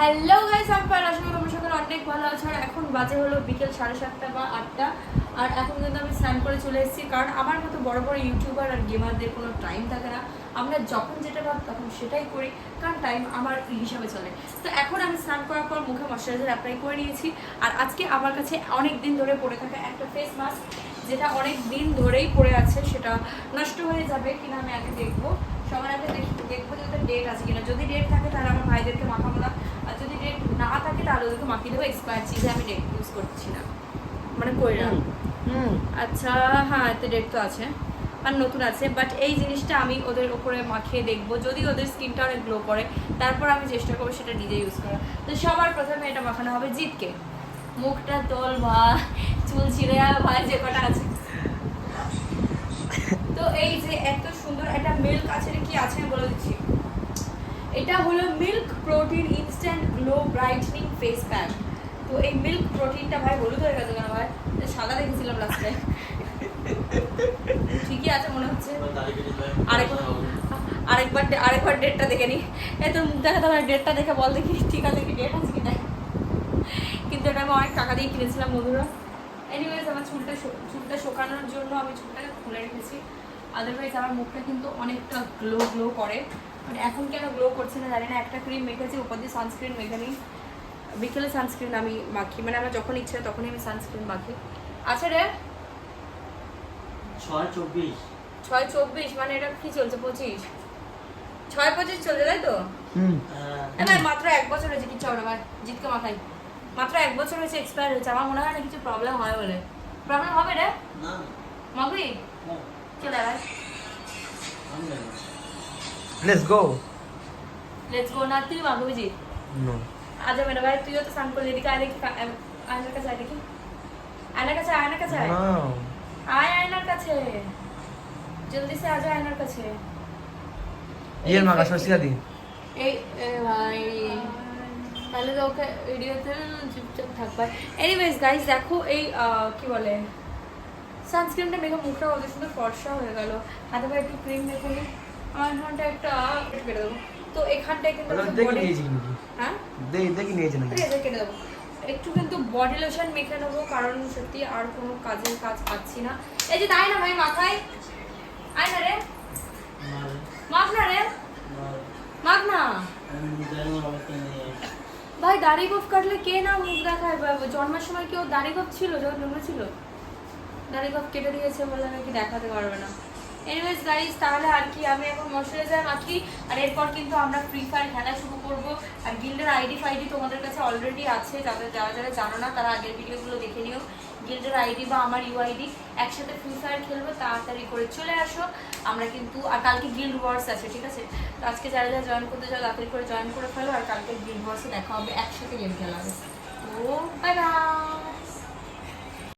Hello guys আমি পার আশা করি তোমরা অনেক ভালো আছো। আর এখন বাজে হলো বিকেল সাড়ে সাতটা বা আটটা। আর এখন কিন্তু আমি স্নান করে চলে এসেছি, কারণ আমার মতো বড় বড় ইউটিউবার আর গেমারদের কোনো টাইম থাকে না। আমরা যখন যেটা ভাব, তখন সেটাই করি, কারণ টাইম আমার হিসাবে চলে। তো এখন আমি স্নান করার পর মুখে ময়শ্চারাইজার অ্যাপ্লাই করে নিয়েছি। আর আজকে আমার কাছে অনেক দিন ধরে পড়ে থাকা একটা ফেস মাস্ক যেটা অনেক দিন ধরেই পড়ে আছে সেটা নষ্ট হয়ে যাবে কিনা আমি আগে দেখব। সবার আগে দেখব যে ওদের ডেট আছে কিনা। যদি ডেট থাকে তাহলে আমার ভাইদেরকে মাখাবো না। আর যদি ডেট না থাকে তাহলে ওদেরকে মাখিয়ে দেবো। এক্সপায়ার চিজে আমি ডেট ইউজ করছি না। মানে করি না হুম। আচ্ছা হ্যাঁ এতে ডেট তো আছে। আর নতুন আছে। বাট এই জিনিসটা আমি ওদের ওপরে মাখিয়ে দেখব। যদি ওদের স্কিনটা অনেক গ্লো করে তারপর আমি চেষ্টা করব সেটা নিজে ইউজ করার। তো সবার প্রথমে এটা মাখানো হবে জিতকে। মুখটা তোল ভা চুল ছিঁড়ে ভাই যে কটা আছে। তো এই যে এত সুন্দর একটা মিল্ক আছে কি আছে বলে দিচ্ছি। এটা হলো milk protein instant glow brightening face pack তো এই মিল্ক প্রোটিনটা ভাই হলুদ হয়ে গেছে কেন ভাই? সাদা দেখেছিলাম লাস্টে ঠিকই আছে মনে হচ্ছে। আরেকবার আরেকবার আরেকবার ডেটটা দেখে নি। এই তোর মুখ দেখা তোমার ডেটটা দেখে বল দেখি ঠিক আছে কি ডেট আছে কি না কিন্তু এটা আমি অনেক টাকা দিয়ে কিনেছিলাম মধুরা এনিওয়েজ আমার চুলটা চুলটা শোকানোর জন্য আমি চুলটাকে খুলে রেখেছি। আদারওয়াইজ আমার মুখটা কিন্তু অনেকটা গ্লো গ্লো করে। মানে এখন কেন গ্লো করছে না জানি না। একটা ক্রিম মেখেছি উপর দিয়ে সানস্ক্রিন মেখে নিই। বিকেলে সানস্ক্রিন আমি মাখি। মানে আমার যখন ইচ্ছে তখনই আমি সানস্ক্রিন মাখি। আচ্ছা রে। ছয় চব্বিশ। ছয় চব্বিশ মানে এটা কি চলছে? পঁচিশ। ছয় পঁচিশ চলছে তাই তো? ভাই মাত্র এক বছর হয়েছে কিচ্ছু হবে না। ভাই জিতকে মাথায়। মাত্র এক বছর হয়েছে এক্সপায়ার হয়েছে আমার মনে হয় না কিছু প্রবলেম হয় বলে। প্রবলেম হবে রে? মাগুই চলে লেটস গো লেটস গো না তুই আজ ভাই তুইও তো স্নান করলি এদিকে আয় আয়নার কাছে আয় দেখি। আয়নার কাছে আয়নার কাছে আয়। আয় আয়নার কাছে। জলদি সে আজ আয়নার কাছে। ইয়ের মাগা সরসিয়া দি। এই ভাই। তাহলে তো ওকে এড়িয়েতে চুপচাপ থাকবে। এনিওয়েজ গাইজ দেখো এই কি বলে? সানস্ক্রিনটা মেখে মুখটা অত সুন্দর ফর্সা হয়ে গেল। হাতে পায়ে একটু ক্রিম মেখে আমার এখানটা একটা কেটে দেবো। তো এখানটায় কিন্তু হ্যাঁ? দেখি নিয়েছি কেটে দেবো। একটু কিন্তু বডি লোশন মেখে নেব কারণ সত্যি আর কোনো কাজের কাজ পাচ্ছি না। এই যে তাই না ভাই মাথায়? আয় না রে। মাখ না রে। মাফ না। ভাই, দাড়ি গোফ কাটলে কে না মুখ দেখায়? জন্মের সময় কেউ দাড়ি গোফ ছিল? যখন জন্মেছিল? দাড়ি গোফ কেটে দিয়েছে বলে নাকি দেখাতে পারবে না। এনিওয়েজ গাইজ তাহলে আর কি, আমি এখন ময়শ্চারাইজার মাখি আর এরপর কিন্তু আমরা ফ্রি ফায়ার খেলা শুরু করব। আর গিল্ডের আইডি ফাইডি তোমাদের কাছে অলরেডি আছে যাদের যারা যারা জানো না, তারা আগের ভিডিওগুলো দেখে নিও। গিল্ডের আইডি বা আমার ইউআইডি একসাথে ফ্রি ফায়ার খেলব, তাড়াতাড়ি করে চলে আসো। আমরা কিন্তু, আর কালকে গিল্ড ওয়ার্স আছে, ঠিক আছে? তো আজকে যারা যারা জয়েন করতে চাও, তাড়াতাড়ি করে জয়েন করে ফেলো, আর কালকে গিল্ড ওয়ার্সে দেখা হবে, একসাথে গেম খেলা হবে। তো বাই বাই